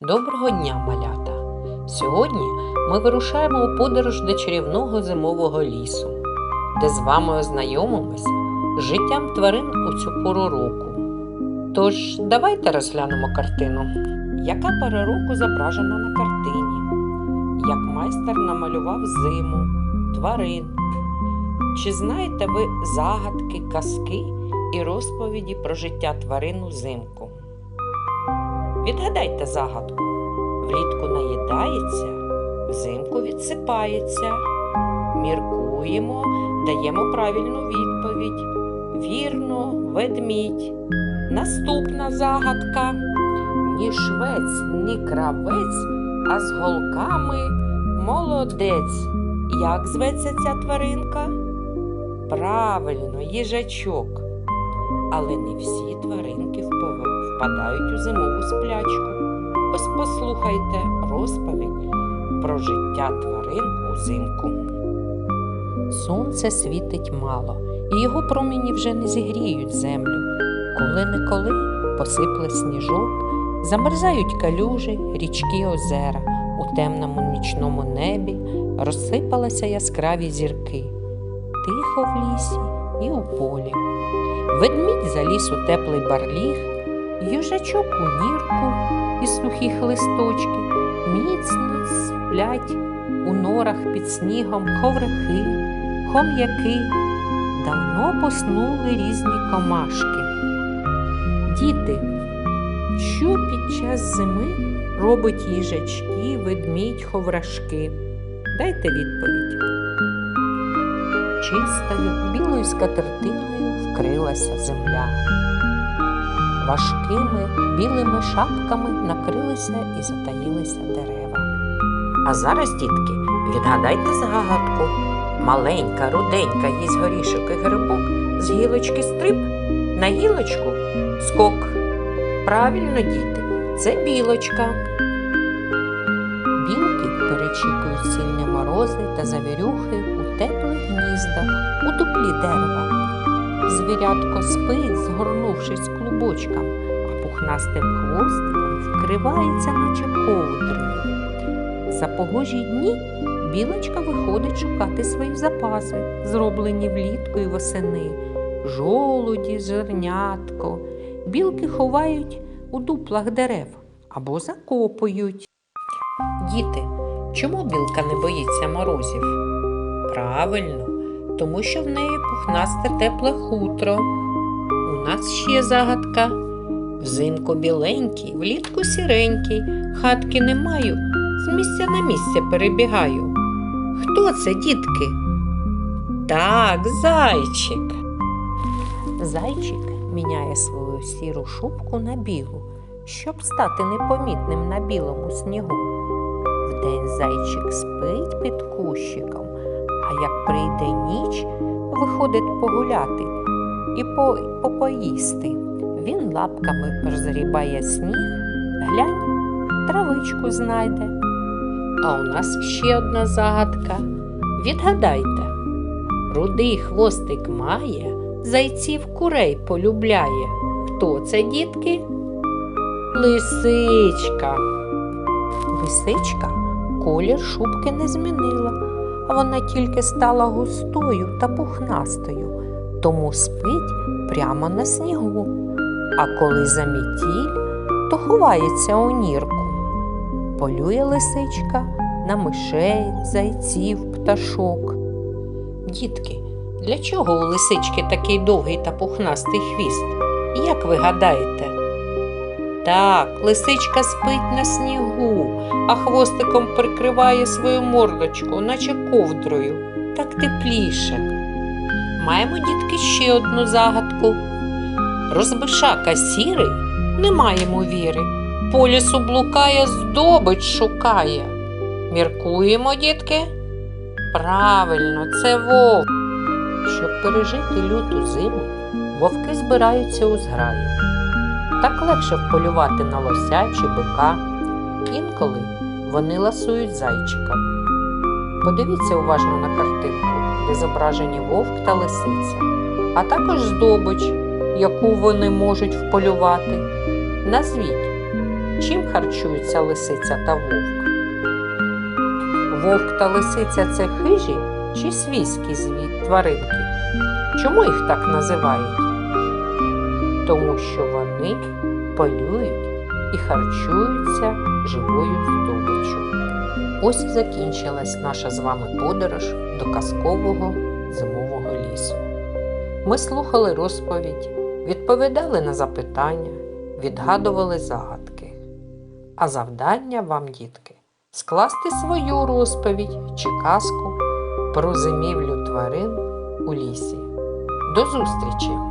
Доброго дня, малята! Сьогодні ми вирушаємо у подорож до чарівного зимового лісу, де з вами ознайомимося з життям тварин у цю пору року. Тож, давайте розглянемо картину. Яка пора року зображена на картині? Як майстер намалював зиму, тварин? Чи знаєте ви загадки, казки і розповіді про життя тварин узимку? Відгадайте загадку. Влітку наїдається, взимку відсипається. Міркуємо, даємо правильну відповідь. Вірно, ведмідь. Наступна загадка. Ні швець, ні кравець, а з голками молодець. Як зветься ця тваринка? Правильно, їжачок. Але не всі тваринки впадають у зимову сплячку. Ось послухайте розповідь про життя тварин узимку. Сонце світить мало, і його промені вже не зігріють землю. Коли-неколи посипле сніжок, замерзають калюжі, річки озера. У темному нічному небі розсипалися яскраві зірки. Тихо в лісі і у полі. Ведмідь заліз у теплий барліг, їжачок у нірку із сухих листочків, міцно сплять у норах під снігом ховрахи, хом'яки, давно поснули різні комашки. Діти, що під час зими робить їжачки, ведмідь, ховрашки? Дайте відповідь. Чистою білою скатертиною вкрилася земля. Важкими білими шапками накрилися і затаїлися дерева. А зараз, дітки, відгадайте загадку. Маленька, руденька їсть горішок і грибок, з гілочки стрип, на гілочку скок. Правильно, діти, це білочка. Перечікують сильні морози та завірюхи у теплих гніздах, у дуплі дерева. Звірятко спить, згорнувшись клубочком, а пухнастим хвостиком вкривається, наче ковдрою. За погожі дні білочка виходить шукати свої запаси, зроблені влітку і восени, жолуді, зернятко. Білки ховають у дуплах дерев або закопують. Діти, чому білка не боїться морозів? Правильно, тому що в неї пухнасте тепле хутро. У нас ще загадка. Взимку біленький, влітку сіренький, хатки не маю, з місця на місце перебігаю. Хто це, дітки? Так, зайчик. Зайчик міняє свою сіру шубку на білу, щоб стати непомітним на білому снігу. Вдень зайчик спить під кущиком, а як прийде ніч, виходить погуляти і по, попоїсти. Він лапками розгрібає сніг, глянь, травичку знайде. А у нас ще одна загадка. Відгадайте, рудий хвостик має, зайців курей полюбляє. Хто це, дітки? Лисичка. Лисичка колір шубки не змінила, вона тільки стала густою та пухнастою, тому спить прямо на снігу. А коли замітіль, то ховається у нірку. Полює лисичка на мишей, зайців, пташок. Дітки, для чого у лисички такий довгий та пухнастий хвіст? Як ви гадаєте? Так, лисичка спить на снігу, а хвостиком прикриває свою мордочку, наче ковдрою. Так тепліше. Маємо, дітки, ще одну загадку. Розбишака сірий, не маємо віри. По лісу блукає, здобич шукає. Міркуємо, дітки? Правильно, це вовк. Щоб пережити люту зиму, вовки збираються у зграю. Так легше вполювати на лося чи бика. Інколи вони ласують зайчика. Подивіться уважно на картинку, де зображені вовк та лисиця, а також здобич, яку вони можуть вполювати. Назвіть, Чим харчуються лисиця та вовк? Вовк та лисиця це хижі чи свійські зві- тваринки? Чому їх так називають? Тому що вони полюють і харчуються живою здобиччю. Ось і закінчилась наша з вами подорож до казкового зимового лісу. Ми слухали розповідь, відповідали на запитання, відгадували загадки. А завдання вам, дітки, скласти свою розповідь чи казку про зимівлю тварин у лісі. До зустрічі!